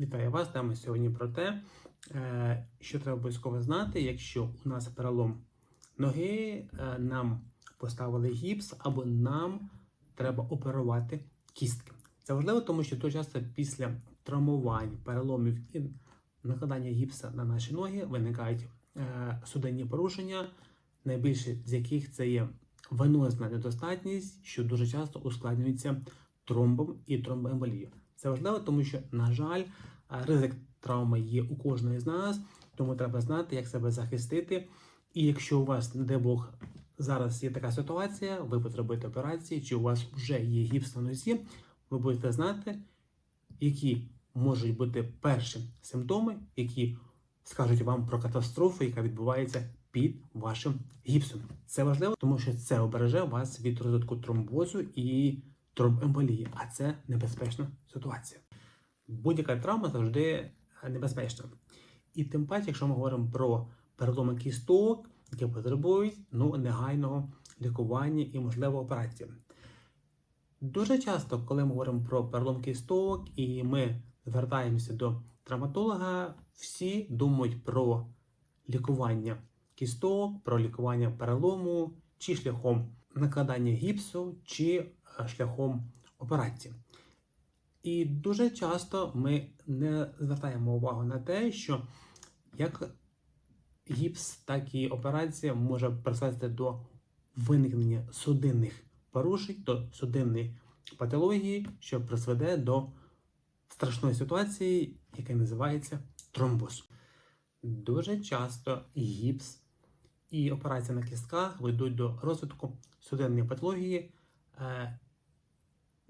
Вітаю вас. Тема сьогодні про те, е, що треба обов'язково знати, якщо у нас перелом ноги, е, нам поставили гіпс, або нам треба оперувати кістки. Це важливо, тому що дуже часто після травмувань, переломів і накладання гіпса на наші ноги виникають е, судинні порушення, найбільше з яких це є венозна недостатність, що дуже часто ускладнюється тромбом і тромбоемболією. Це важливо, тому що, на жаль, Ризик травми є у кожної з нас, тому треба знати, як себе захистити. І якщо у вас, не дай Бог, зараз є така ситуація, ви потребуєте операції, чи у вас вже є гіпс на нозі, ви будете знати, які можуть бути перші симптоми, які скажуть вам про катастрофу, яка відбувається під вашим гіпсом. Це важливо, тому що це обереже вас від розвитку тромбозу і тромбемболії, а це небезпечна ситуація будь-яка травма завжди небезпечна. І тим паче, якщо ми говоримо про переломи кісток, які потребують ну, негайного лікування і, можливо, операції. Дуже часто, коли ми говоримо про перелом кісток і ми звертаємося до травматолога, всі думають про лікування кісток, про лікування перелому, чи шляхом накладання гіпсу, чи шляхом операції. І дуже часто ми не звертаємо увагу на те, що як гіпс, так і операція може призвести до виникнення судинних порушень, до судинної патології, що призведе до страшної ситуації, яка називається тромбоз. Дуже часто гіпс і операція на кістках ведуть до розвитку судинної патології.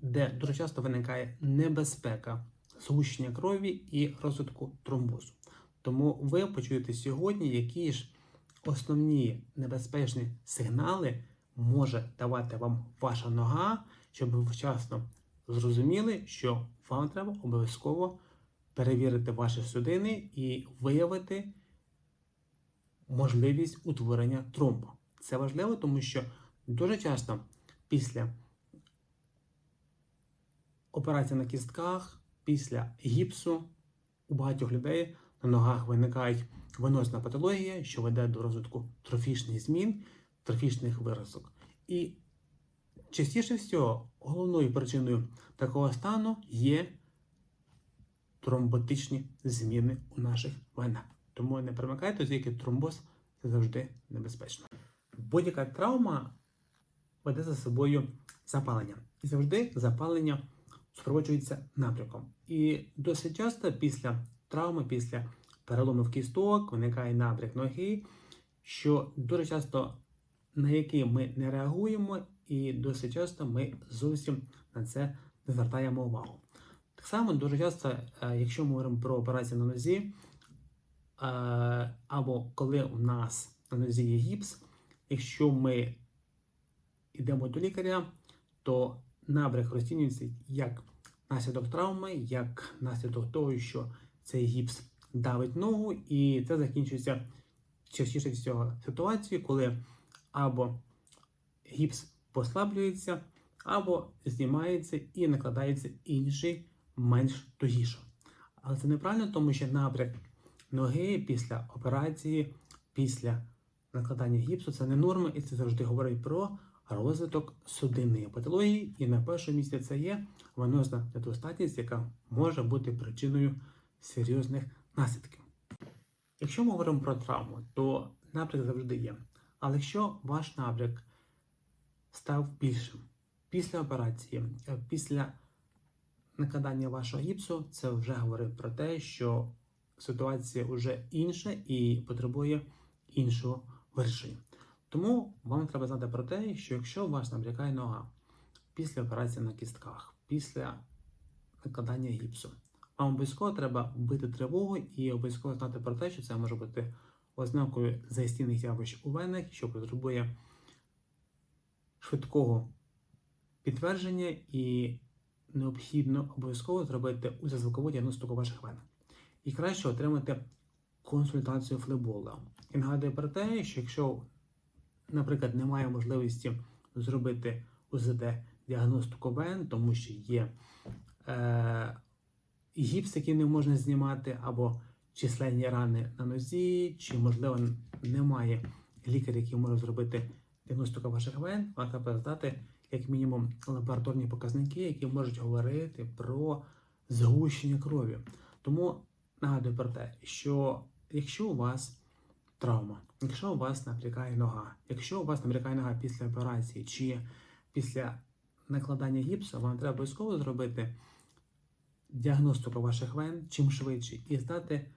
Де дуже часто виникає небезпека згущення крові і розвитку тромбозу. Тому ви почуєте сьогодні, які ж основні небезпечні сигнали може давати вам ваша нога, щоб ви вчасно зрозуміли, що вам треба обов'язково перевірити ваші судини і виявити можливість утворення тромбу. Це важливо, тому що дуже часто після операція на кістках після гіпсу у багатьох людей на ногах виникає венозна патологія, що веде до розвитку трофічних змін, трофічних виразок. І частіше всього головною причиною такого стану є тромботичні зміни у наших венах. Тому не примикайте, оскільки тромбоз це завжди небезпечно. Будь-яка травма веде за собою запалення. І завжди запалення супроводжується напрямком. І досить часто після травми, після переломів кісток виникає набряк ноги, що дуже часто на який ми не реагуємо, і досить часто ми зовсім на це не звертаємо увагу. Так само дуже часто, е, якщо ми говоримо про операцію на нозі, е, або коли у нас на нозі є гіпс, якщо ми йдемо до лікаря, то набряк розцінюється як наслідок травми, як наслідок того, що цей гіпс давить ногу, і це закінчується частіше всього ситуацією, коли або гіпс послаблюється, або знімається і накладається інший, менш тугіший. Але це неправильно, тому що набряк ноги після операції, після накладання гіпсу це не норма, і це завжди говорить про розвиток судинної патології, і на першому місці це є венозна недостатність, яка може бути причиною серйозних наслідків. Якщо ми говоримо про травму, то набряк завжди є. Але якщо ваш набряк став більшим після операції, е, після накладання вашого гіпсу, це вже говорить про те, що ситуація вже інша і потребує іншого вирішення. Тому вам треба знати про те, що якщо вас набрякає нога після операції на кістках, після накладання гіпсу, вам обов'язково треба бити тривогу і обов'язково знати про те, що це може бути ознакою застійних явищ у венах, що потребує швидкого підтвердження і необхідно обов'язково зробити ультразвукову діагностику ваших вен. І краще отримати консультацію флебола. І нагадую про те, що якщо наприклад, немає можливості зробити УЗД діагностику вен, тому що є е, гіпс, який не можна знімати, або численні рани на нозі, чи, можливо, немає лікаря, який може зробити діагностику ваших вен, вам треба здати як мінімум лабораторні показники, які можуть говорити про згущення крові. Тому нагадую про те, що якщо у вас травма, якщо у вас набрякає нога, якщо у вас набрякає нога після операції чи після накладання гіпсу, вам треба обов'язково зробити діагностику ваших вен чим швидше і здати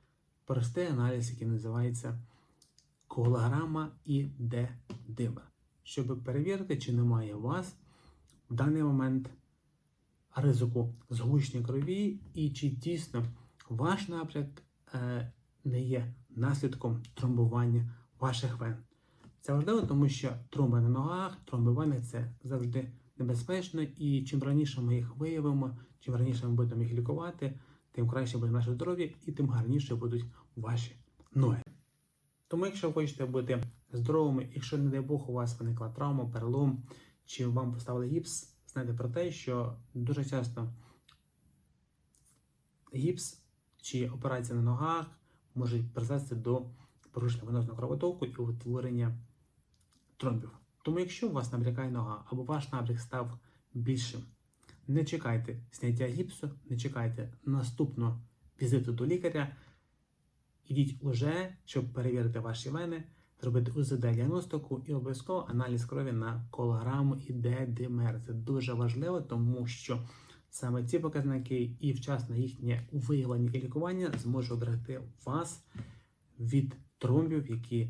простий аналіз, який називається колограма і Д-дима, щоб перевірити, чи немає у вас в даний момент ризику згущення крові і чи дійсно ваш напряк е, не є наслідком тромбування ваших вен. Це важливо, тому що тромби на ногах, тромби в венах – це завжди небезпечно, і чим раніше ми їх виявимо, чим раніше ми будемо їх лікувати, тим краще буде наше здоров'я і тим гарніше будуть ваші ноги. Тому, якщо ви хочете бути здоровими, якщо, не дай Бог, у вас виникла травма, перелом, чи вам поставили гіпс, знайте про те, що дуже часто гіпс чи операція на ногах можуть призвести до порушення венозного кровотоку і утворення тромбів. Тому, якщо у вас набрякає нога або ваш набряк став більшим, не чекайте зняття гіпсу, не чекайте наступного візиту до лікаря. Ідіть уже, щоб перевірити ваші вени, зробити УЗД-діагностику і обов'язково аналіз крові на колограму і ДДМР. Це дуже важливо, тому що саме ці показники і вчасне їхнє виявлення і лікування зможе оберегти вас від тромбів, які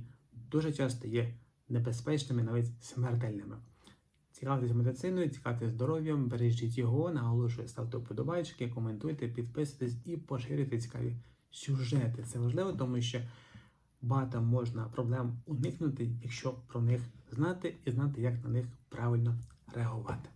дуже часто є небезпечними, навіть смертельними. Цікавтесь медициною, цікавтесь здоров'ям, бережіть його, наголошую, ставте вподобайки, коментуйте, підписуйтесь і поширюйте цікаві сюжети. Це важливо, тому що багато можна проблем уникнути, якщо про них знати і знати, як на них правильно реагувати.